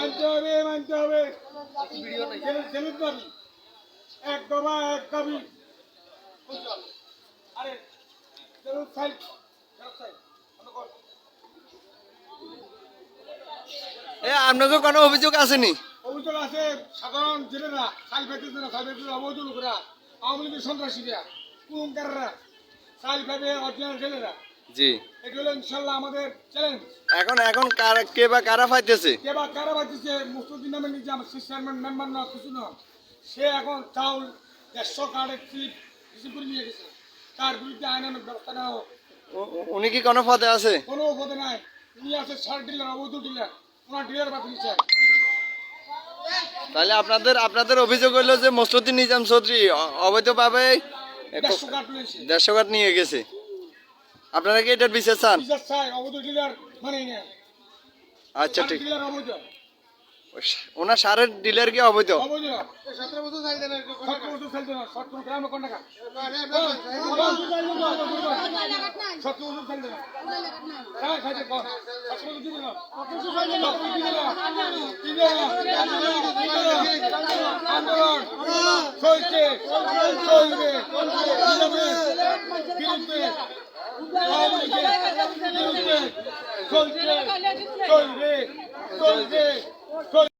মানতে হবে মানতে হবে। এক দফা এক দাবি আরে সাইড। এ আপনাকে কোনো অভিযোগ আসেনি? অভিযোগ আছে সাধারণ জেলেরা সাইল ফেতেছে না সাইল ফেতেছে অবৈধ লোকেরা আওয়ামী লীগের সন্ত্রাসীরা কুলঙ্কাররা ফেবে অরিজিনাল জেলেরা। জি। এটা হলো ইনশাল্লাহ আমাদের চ্যালেঞ্জ এখন এখন কারা কে বা কারা ফাইতেছে? কে বা কারা বাঁচিয়েছে মুস্তুদ্দিন নামের নিজে আমার চেয়ারম্যান মেম্বার না কিছু না। সে এখন চাউল দেড়শো কার্ডের সিট রিসিভ করে নিয়ে গেছে। তার বিরুদ্ধে আইনানুক ব্যবস্থা নেওয়া হোক। উনি কি কোনো পদে আছে? কোনো পদে নাই। উনি আছে সার ডিলার অবৈধ ডিলার ওনার ডিলার বাতিল চায় তাহলে আপনাদের আপনাদের অভিযোগ হইল যে মসরুদ্দিন নিজাম চৌধুরী অবৈধভাবে দেড়শো কাঠ নিয়ে গেছে। আপনারা কি এটার বিচার চান মানে আচ্ছা ঠিক ওনার সারের ডিলার কি অবৈধ হ্যাঁ আন্দোলন চলছে চলবে চলবে বিরুদ্ধে আওয়ামী লীগের বিরুদ্ধে চলছে চলবে চলবে